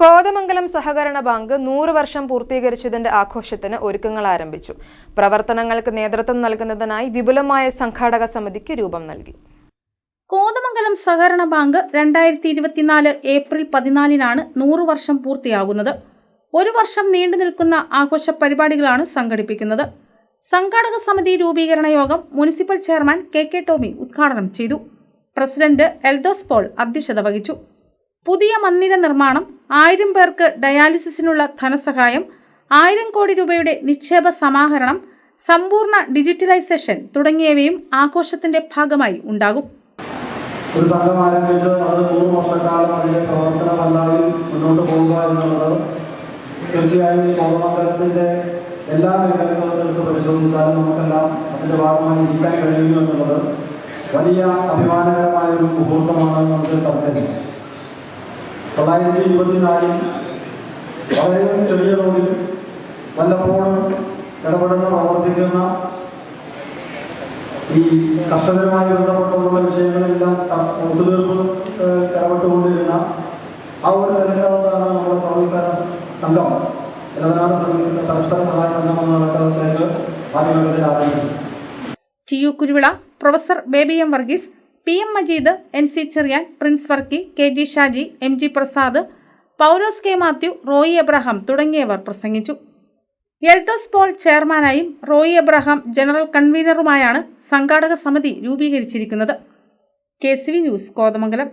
കോതമംഗലം സഹകരണ ബാങ്ക് നൂറ് വർഷം പൂർത്തീകരിച്ചതിന്റെ ആഘോഷത്തിന് ഒരുക്കങ്ങൾ ആരംഭിച്ചു. പ്രവർത്തനങ്ങൾക്ക് നേതൃത്വം നൽകുന്നതിനായി വിപുലമായ സംഘാടക സമിതിക്ക് രൂപം നൽകി. കോതമംഗലം സഹകരണ ബാങ്ക് രണ്ടായിരത്തി ഇരുപത്തിനാല് ഏപ്രിൽ പതിനാലിനാണ് നൂറ് വർഷം പൂർത്തിയാകുന്നത്. ഒരു വർഷം നീണ്ടു നിൽക്കുന്ന ആഘോഷ പരിപാടികളാണ് സംഘടിപ്പിക്കുന്നത്. സംഘാടക സമിതി രൂപീകരണ യോഗം municipal chairman K K Tomy ഉദ്ഘാടനം ചെയ്തു. പ്രസിഡന്റ് എൽദോസ് പോൾ അധ്യക്ഷത വഹിച്ചു. പുതിയ മന്ദിര നിർമ്മാണം ആയിരം പേർക്ക് ഡയാലിസിസിനുള്ള ധനസഹായം ആയിരം കോടി രൂപയുടെ നിക്ഷേപ സമാഹരണം സമ്പൂർണ ഡിജിറ്റലൈസേഷൻ തുടങ്ങിയവയും ആഘോഷത്തിന്റെ ഭാഗമായി ഉണ്ടാകും. ഒരു സംഘം ആരംഭിച്ച് അത് മൂന്ന് വർഷക്കാലം അതിന്റെ പ്രവർത്തന പന്താവിൽ മുന്നോട്ട് പോകുക എന്നുള്ളത് തീർച്ചയായും ഈ കോതമംഗലത്തിന്റെ എല്ലാ മേഖലകളും എടുത്ത് പരിശോധിച്ചാലും നമുക്കെല്ലാം അതിന്റെ ഭാഗമായി ഇരിക്കാൻ കഴിയുന്നു എന്നുള്ളത് വലിയ അഭിമാനകരമായ ഒരു മുഹൂർത്തമാണ് നമുക്ക് തർക്കമില്ല തൊള്ളായിരത്തി ഇരുപത്തിനാലിൽ വളരെ ചെറിയ തോതിൽ വല്ലപ്പോഴും ഇടപെടുന്ന പ്രവർത്തിക്കുന്ന ഈ കർഷകരുമായി ബന്ധപ്പെട്ടുള്ള വിഷയങ്ങളെല്ലാം ഒത്തുതീർപ്പും ഇടപെട്ടുകൊണ്ടിരുന്ന ആ ഒരു നിലക്കാലത്താണ് നമ്മുടെ സർവീസ് സംഘം ഇടവനാട് സർവീസ് പരസ്പര സഹായ സംഘം എന്ന നിലക്കാലത്തേക്ക് ആദ്യഘട്ടത്തിൽ ആരംഭിച്ചത് T U Kuruvila professor Baby M Varghese P M Majeed N C Cherian Prince Varkey K G Shaji M G Prasad Paulose K Mathew Roy Abraham തുടങ്ങിയവർ പ്രസംഗിച്ചു. എൽദോസ് പോൾ ചെയർമാനായും റോയി എബ്രഹാം ജനറൽ കൺവീനറുമായാണ് സംഘാടക സമിതി രൂപീകരിച്ചിരിക്കുന്നത്. K C V news Kothamangalam.